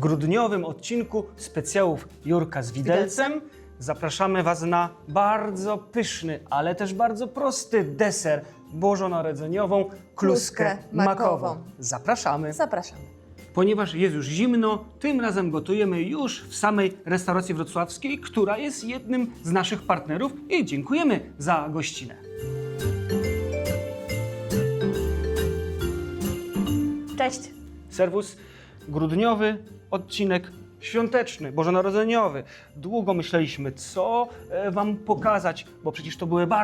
grudniowym odcinku specjałów Jurka z Widelcem zapraszamy Was na bardzo pyszny, ale też bardzo prosty deser bożonarodzeniową kluskę Kluskę makową. makową. Zapraszamy. Zapraszamy. Ponieważ jest już zimno, tym razem gotujemy już w samej restauracji wrocławskiej, która jest jednym z naszych partnerów i dziękujemy za gościnę. Cześć. Serwus grudniowy, odcinek świąteczny, bożonarodzeniowy. Długo myśleliśmy, co e, Wam pokazać, bo przecież to były bardzo